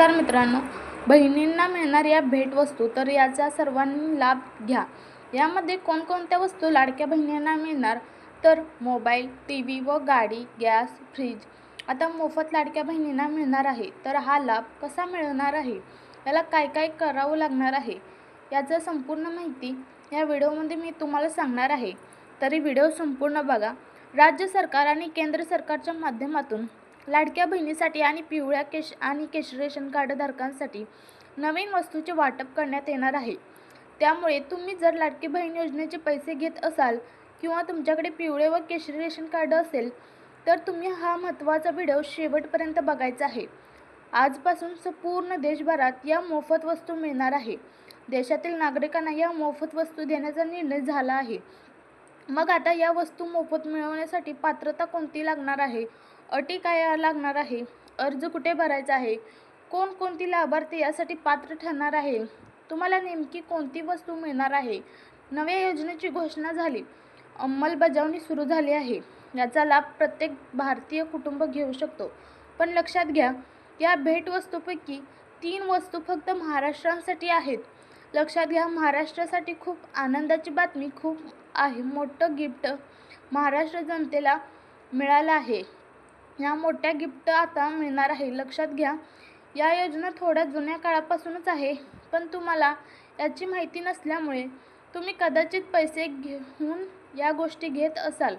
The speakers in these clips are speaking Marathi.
नमस्कार मित्रांनो. बहिणींना मिळणाऱ्या भेटवस्तू तर याचा सर्वांनी लाभ घ्या. यामध्ये कोणकोणत्या वस्तू लाडक्या बहिणींना मिळणार? तर मोबाईल टी व्ही व गाडी गॅस फ्रीज. आता मोफत लाडक्या बहिणींना मिळणार आहे तर हा लाभ कसा मिळणार आहे? याला काय काय करावं लागणार आहे? याचं संपूर्ण माहिती या व्हिडिओमध्ये मी तुम्हाला सांगणार आहे. तरी व्हिडिओ संपूर्ण बघा. राज्य सरकार आणि केंद्र सरकारच्या माध्यमातून लाडक्या बहिणीसाठी आणि पिवळ्या केश आणि केश रेशन कार्डधारकांसाठी नवीन वस्तूचे वाटप करण्यात येणार आहे. त्यामुळे तुम्ही जर लाडकी बहीण योजनेचे पैसे घेत असाल किंवा तुमच्याकडे पिवळे व केशरी रेशन कार्ड असेल तर तुम्ही हा महत्त्वाचा व्हिडिओ शेवटपर्यंत बघायचा आहे. आजपासून संपूर्ण देशभरात या मोफत वस्तू मिळणार आहे. देशातील नागरिकांना या मोफत वस्तू देण्याचा निर्णय झाला आहे. मग आता या वस्तू मोफत मिळवण्यासाठी पात्रता कोणती लागणार आहे? अटी काय लागणार आहे? अर्ज कुठे भरायचा आहे? कोणकोणती लाभार्थी यासाठी पात्र ठरणार आहे? तुम्हाला नेमकी कोणती वस्तू मिळणार आहे? नव्या योजनेची घोषणा झाली. अंमलबजावणी सुरू झाली आहे. याचा लाभ प्रत्येक भारतीय कुटुंब घेऊ शकतो. पण लक्षात घ्या या भेटवस्तूपैकी तीन वस्तू फक्त महाराष्ट्रासाठी आहेत. लक्षात घ्या महाराष्ट्रासाठी खूप आनंदाची बातमी खूप आहे. मोठं गिफ्ट महाराष्ट्र जनतेला मिळालं आहे. या मोठ्या गिफ्ट आता मिळणार आहे. लक्षात घ्या या योजना थोड्या जुन्या काळापासूनच आहे. पण तुम्हाला याची माहिती नसल्यामुळे तुम्ही कदाचित पैसे घेऊन या गोष्टी घेत असाल.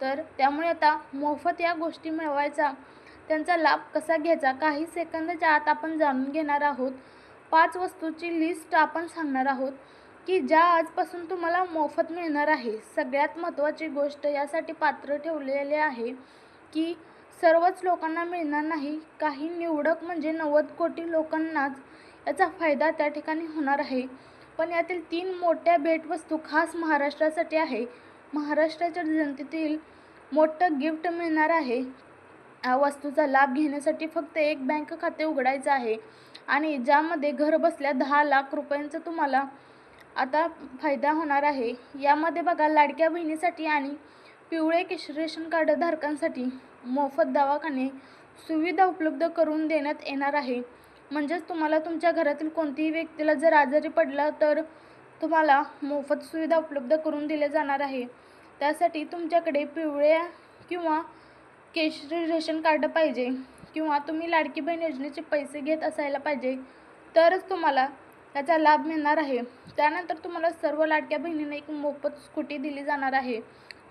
तर त्यामुळे आता मोफत या गोष्टी मिळवायचा त्यांचा लाभ कसा घ्यायचा काही सेकंदाच्या आत आपण जाणून घेणार आहोत. पाच वस्तूची लिस्ट आपण सांगणार आहोत की ज्या आजपासून तुम्हाला मोफत मिळणार आहे. सगळ्यात महत्त्वाची गोष्ट यासाठी पात्र ठेवलेले आहे की सर्वच लोकांना मिळणार नाही. काही निवडक म्हणजे नव्वद कोटी लोकांनाच याचा फायदा त्या ठिकाणी होणार आहे. पण यातील तीन मोठ्या भेटवस्तू खास महाराष्ट्रासाठी आहे. महाराष्ट्राच्या जनतेतील मोठं गिफ्ट मिळणार आहे. या वस्तूचा लाभ घेण्यासाठी फक्त एक बँक खाते उघडायचं आहे. आणि ज्यामध्ये घर बसल्या दहा लाख रुपयांचं तुम्हाला आता फायदा होणार आहे. यामध्ये बघा लाडक्या बहिणीसाठी आणि पिवळे केश रेशन कार्ड धारकांसाठी मोफत दवाखाने सुविधा उपलब्ध करून देण्यात येणार आहे. म्हणजेच तुम्हाला तुमच्या घरातील कोणतीही व्यक्तीला जर आजारी पडला तर तुम्हाला मोफत सुविधा उपलब्ध करून दिल्या जाणार आहे. त्यासाठी तुमच्याकडे पिवळ्या किंवा केशरी रेशन कार्ड पाहिजे किंवा तुम्ही लाडकी बहीण योजनेचे पैसे घेत असायला पाहिजे तरच तुम्हाला त्याचा लाभ मिळणार आहे. त्यानंतर तुम्हाला सर्व लाडक्या बहिणींना एक मोफत स्कूटी दिली जाणार आहे.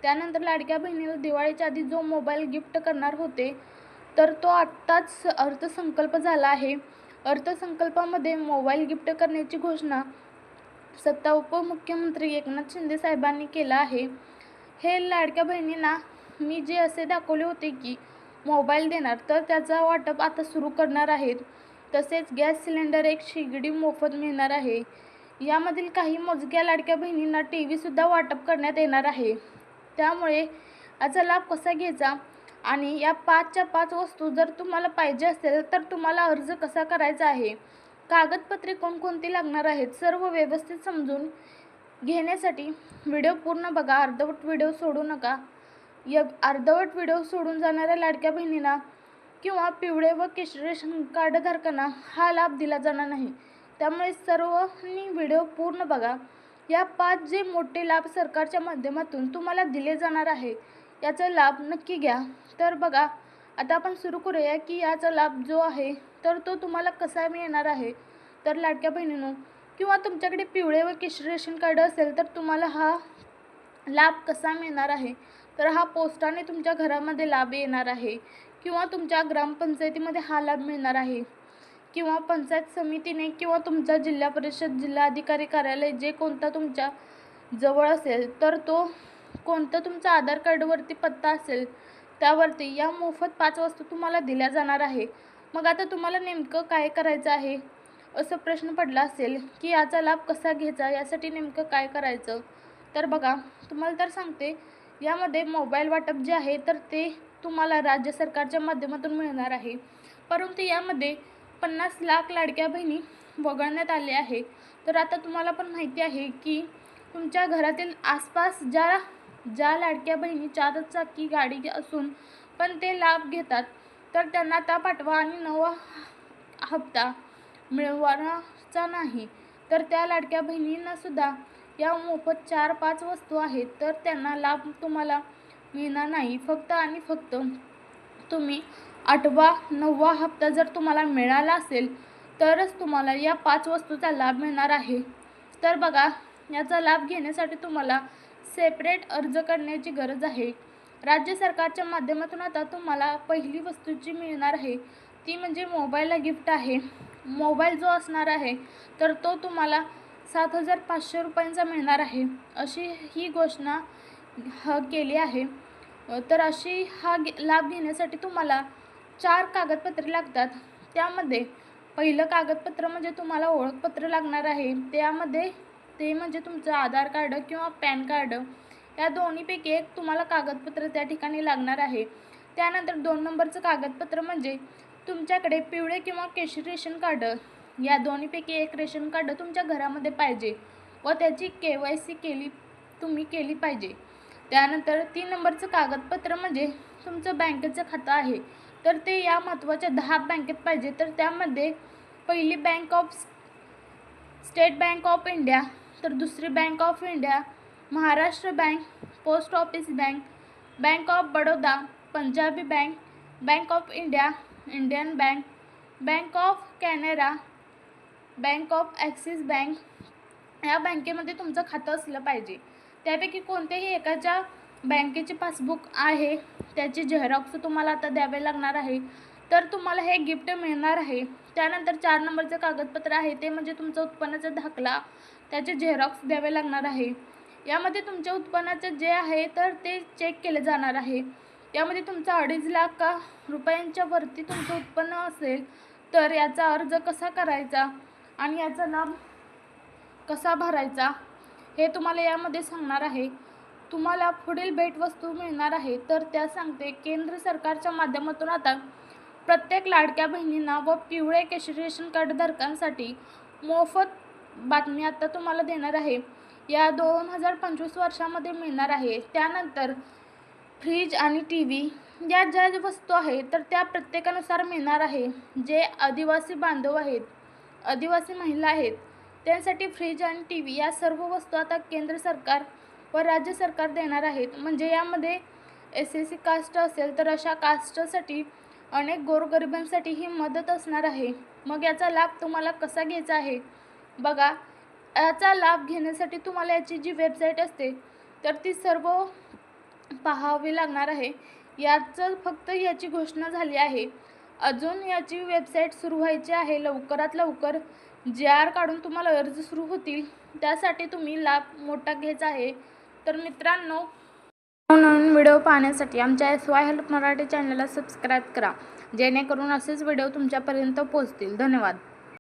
त्यानंतर लाडक्या बहिणीला दिवाळीच्या आधी जो मोबाईल गिफ्ट करणार होते तर तो आत्ताच अर्थसंकल्प झाला आहे. अर्थसंकल्पामध्ये मोबाईल गिफ्ट करण्याची घोषणा सत्ता उपमुख्यमंत्री एकनाथ शिंदे साहेबांनी केला आहे. हे लाडक्या बहिणींना मी जे असे दाखवले होते की मोबाईल देणार तर त्याचा वाटप आता सुरू करणार आहेत. तसेच गॅस सिलेंडर एक शिगडी मोफत मिळणार आहे. यामधील काही मोजक्या लाडक्या बहिणींना टी व्हीसुद्धा वाटप करण्यात येणार आहे. त्यामुळे याचा लाभ कसा घ्यायचा? आणि या पाचच्या पाच वस्तू जर तुम्हाला पाहिजे असेल तर तुम्हाला अर्ज कसा करायचा आहे? कागदपत्रे कोणकोणती लागणार आहेत? सर्व व्यवस्थित समजून घेण्यासाठी व्हिडिओ पूर्ण बघा. अर्धवट व्हिडिओ सोडू नका. या अर्धवट व्हिडिओ सोडून जाणाऱ्या लाडक्या बहिणींना किंवा पिवळे व केशरी रेशन कार्डधारकांना हा लाभ दिला जाणार नाही. त्यामुळे सर्वांनी व्हिडिओ पूर्ण बघा. या पाच जे मोठे लाभ सरकारच्या माध्यमातून तुम्हाला दिले जाणार आहे याचा लाभ नक्की घ्या. तर बघा आता आपण सुरू करूया की याचा लाभ जो आहे तर तो तुम्हाला कसा मिळणार आहे? तर लाडक्या बहिणीनो किंवा तुमच्याकडे पिवळे व केशरी रेशन कार्ड असेल तर तुम्हाला हा लाभ कसा मिळणार आहे? तर हा पोस्टाने तुमच्या घरामध्ये लाभ येणार आहे किंवा तुमच्या ग्रामपंचायतीमध्ये हा लाभ मिळणार आहे. किंवा पंचायत समितीने किंवा तुमचा जिल्हा परिषद जिल्हाधिकारी कार्यालय जे कोणता तुमच्या जवळ असेल तर तो कोणतं तुमचा आधार कार्डवरती पत्ता असेल त्यावरती या मोफत पाच वस्तू तुम्हाला दिल्या जाणार आहे. मग आता तुम्हाला नेमकं काय करायचं आहे? असं प्रश्न पडला असेल की याचा लाभ कसा घ्यायचा? यासाठी नेमकं काय करायचं? तर बघा तुम्हाला तर सांगते यामध्ये मोबाईल वाटप जे आहे तर ते तुम्हाला राज्य सरकारच्या माध्यमातून मिळणार आहे. परंतु यामध्ये पन्नास लाख लाडक्या बहिणी वगळण्यात आले आहे. तर आता तुम्हाला पण माहिती आहे की तुमच्या घरातील आसपास ज्या ज्या लाडक्या बहिणी चार चाकी गाडी असून पण ते लाभ घेतात तर त्यांना त्या पाठवा आणि नवा हप्ता मिळवायचा नाही. तर त्या लाडक्या बहिणींनासुद्धा या मोफत चार पाच वस्तू आहेत तर त्यांना लाभ तुम्हाला मिळणार नाही. फक्त आणि फक्त तुम्ही आठवा नववा हप्ता जर तुम्हाला मिळाला असेल तरच तुम्हाला या पाच वस्तूचा लाभ मिळणार आहे. तर बघा याचा लाभ घेण्यासाठी तुम्हाला सेपरेट अर्ज करण्याची गरज आहे. राज्य सरकारच्या माध्यमातून आता तुम्हाला पहिली वस्तू जी मिळणार आहे ती म्हणजे मोबाईलला गिफ्ट आहे. मोबाईल जो असणार आहे तर तो तुम्हाला सात हजार पाचशे रुपयांचा मिळणार आहे. अशी ही घोषणा ह केली आहे. तर अशी हा गे लाभ घेण्यासाठी तुम्हाला चार कागदपत्रे लागतात. त्यामध्ये पहिलं कागदपत्र म्हणजे तुम्हाला ओळखपत्र लागणार आहे. त्यामध्ये ते म्हणजे तुमचं आधार कार्ड किंवा पॅन कार्ड या दोन्हीपैकी एक तुम्हाला कागदपत्र त्या ठिकाणी लागणार आहे. त्यानंतर दोन नंबरचं कागदपत्र म्हणजे तुमच्याकडे पिवळे किंवा केशरी रेशन कार्ड या दोन्हीपैकी एक रेशन कार्ड तुमच्या घरामध्ये पाहिजे व त्याची के वाय सी केली तुम्ही केली पाहिजे. त्यानंतर तीन नंबरचं कागदपत्र म्हणजे तुमचं बँकेचं खातं आहे. तर ते या महत्त्वाच्या दहा बँकेत पाहिजे. तर त्यामध्ये पहिली bank of state bank of India तर दुसरी bank of India Maharashtra bank post office bank bank of Baroda Punjabi bank bank of India Indian bank bank of Canara bank of Axis bank या बँकेमध्ये तुमचं खातं असलं पाहिजे. त्यापैकी कोणत्याही एकाच्या बँकेचे पासबुक आहे त्याची झेरॉक्स तुम्हाला आता द्यावे लागणार आहे तर तुम्हाला हे गिफ्ट मिळणार आहे. त्यानंतर चार नंबरचं कागदपत्र आहे ते म्हणजे तुमचं उत्पन्नाचा दाखला त्याचे झेरॉक्स द्यावे लागणार आहे. यामध्ये तुमच्या उत्पन्नाचं जे आहे तर ते चेक केले जाणार आहे. यामध्ये तुमचं अडीच लाख का रुपयांच्या वरती तुमचं उत्पन्न असेल तर याचा अर्ज कसा करायचा आणि याचा लाभ कसा भरायचा? हे तुम्हाला यामध्ये सांगणार आहे. तुम्हाला पुढील भेटवस्तू मिळणार आहे. तर त्या सांगते केंद्र सरकारच्या माध्यमातून आता प्रत्येक लाडक्या बहिणींना व पिवळे केशरी रेशन कार्ड धारकांसाठी मोफत बातमी आता तुम्हाला देणार आहे. या दोन हजार पंचवीस वर्षामध्ये मिळणार आहे. त्यानंतर फ्रीज आणि टी व्ही या ज्या ज्या वस्तू आहेत तर त्या प्रत्येकानुसार मिळणार आहे. जे आदिवासी बांधव आहेत आदिवासी महिला आहेत त्यांसाठी फ्रीज आणि टी व्ही या सर्व वस्तू आता केंद्र सरकार व राज्य सरकार देणार आहेत. म्हणजे यामध्ये एस एस सी कास्ट असेल तर अशा कास्टसाठी अनेक गोरगरिबांसाठी ही मदत असणार आहे. मग याचा लाभ तुम्हाला कसा घ्यायचा आहे? बघा याचा लाभ घेण्यासाठी तुम्हाला याची जी वेबसाईट असते तर ती सर्व पाहावी लागणार आहे. याचं फक्त याची घोषणा झाली आहे. अजून याची वेबसाईट सुरू व्हायची आहे. लवकरात लवकर जे आर काढून तुम्हाला अर्ज सुरू होतील. त्यासाठी तुम्ही लाभ मोठा घ्यायचा आहे. तर मित्रांनो नवीन व्हिडिओ पाहण्यासाठी आमच्या एस वाय हेल्प मराठी चॅनलला सबस्क्राईब करा. जेणेकरून असेच व्हिडिओ तुमच्यापर्यंत पोहोचतील. धन्यवाद.